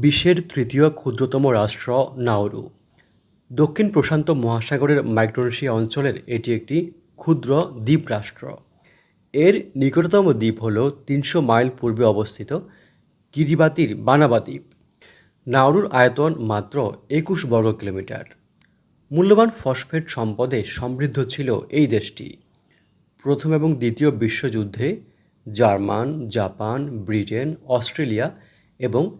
বিশ্বের তৃতীয় ক্ষুদ্রতম রাষ্ট্র নাউরু দক্ষিণ প্রশান্ত মহাসাগরের মাইক্রোনেশিয়া অঞ্চলের এটি একটি ক্ষুদ্র দ্বীপ রাষ্ট্র এর নিকটতম দ্বীপ হল তিনশো মাইল পূর্বে অবস্থিত কিরিবাতির বানাবা দ্বীপ। নাউরুর আয়তন মাত্র একুশ বর্গ কিলোমিটার। মূল্যবান ফসফেট সম্পদে সমৃদ্ধ ছিল এই দেশটি। প্রথম এবং দ্বিতীয় বিশ্বযুদ্ধে জার্মান, জাপান, ব্রিটেন, অস্ট্রেলিয়া এবং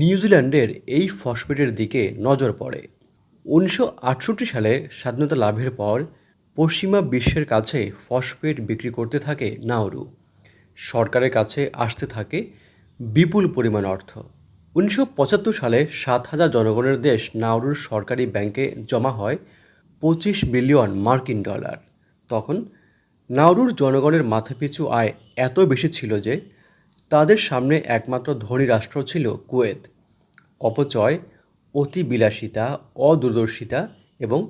নিউজিল্যান্ডের এই ফসফেটের দিকে নজর পড়ে। উনিশশো আটষট্টি সালে স্বাধীনতা লাভের পর পশ্চিমা বিশ্বের কাছে ফসফেট বিক্রি করতে থাকে নাউরু সরকারের কাছে আসতে থাকে বিপুল পরিমাণ অর্থ। উনিশশো পঁচাত্তর সালে সাত হাজার জনগণের দেশ নাউরুর সরকারি ব্যাংকে জমা হয় পঁচিশ বিলিয়ন মার্কিন ডলার। তখন নাউরুর জনগণের মাথাপিছু আয় এত বেশি ছিল যে তাদের সামনে একমাত্র ধনী রাষ্ট্র ছিল কুয়েত। অপচয় অতি বিলাসিতা অদূরদর্শিতা এবং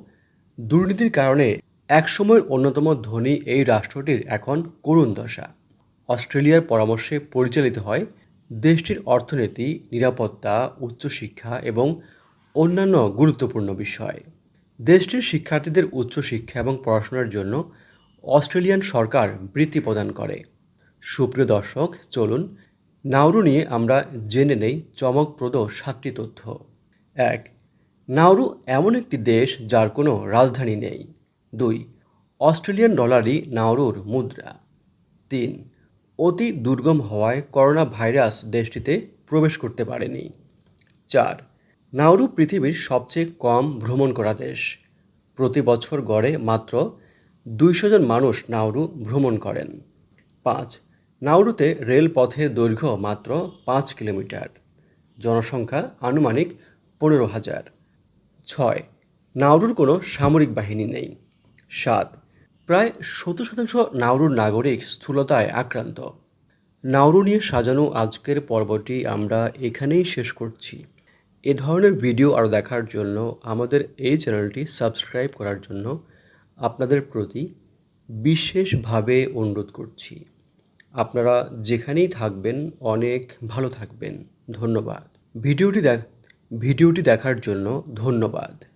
দুর্নীতির কারণে একসময়ের অন্যতম ধনী এই রাষ্ট্রটির এখন করুণ দশা। অস্ট্রেলিয়ার পরামর্শে পরিচালিত হয় দেশটির অর্থনীতি, নিরাপত্তা, উচ্চশিক্ষা এবং অন্যান্য গুরুত্বপূর্ণ বিষয়। দেশটির শিক্ষার্থীদের উচ্চশিক্ষা এবং পড়াশোনার জন্য অস্ট্রেলিয়ান সরকার বৃত্তি প্রদান করে। সুপ্রিয় দর্শক, চলুন নাউরু নিয়ে আমরা জেনে নেই চমকপ্রদ সাতটি তথ্য। এক নাউরু এমন একটি দেশ যার কোনো রাজধানী নেই। দুই, অস্ট্রেলিয়ান ডলারই নাউরুর মুদ্রা। তিন, অতি দুর্গম হওয়ায় করোনা ভাইরাস দেশটিতে প্রবেশ করতে পারেনি। চার নাউরু পৃথিবীর সবচেয়ে কম ভ্রমণ করা দেশ। প্রতি বছর গড়ে মাত্র দুইশো জন মানুষ নাউরু ভ্রমণ করেন। পাঁচ নাউরুতে রেলপথের দৈর্ঘ্য মাত্র পাঁচ কিলোমিটার। জনসংখ্যা আনুমানিক পনেরো হাজার। ছয় নাউরুর কোনো সামরিক বাহিনী নেই। সাত, প্রায় সত্তর শতাংশ নাউরুর নাগরিক স্থূলতায় আক্রান্ত। নাউরু নিয়ে সাজানো আজকের পর্বটি আমরা এখানেই শেষ করছি। এ ধরনের ভিডিও আরও দেখার জন্য আমাদের এই চ্যানেলটি সাবস্ক্রাইব করার জন্য আপনাদের প্রতি বিশেষভাবে অনুরোধ করছি। আপনারা যেখানেই থাকবেন অনেক ভালো থাকবেন। ধন্যবাদ। ভিডিওটি দেখ ভিডিওটি দেখার জন্য ধন্যবাদ।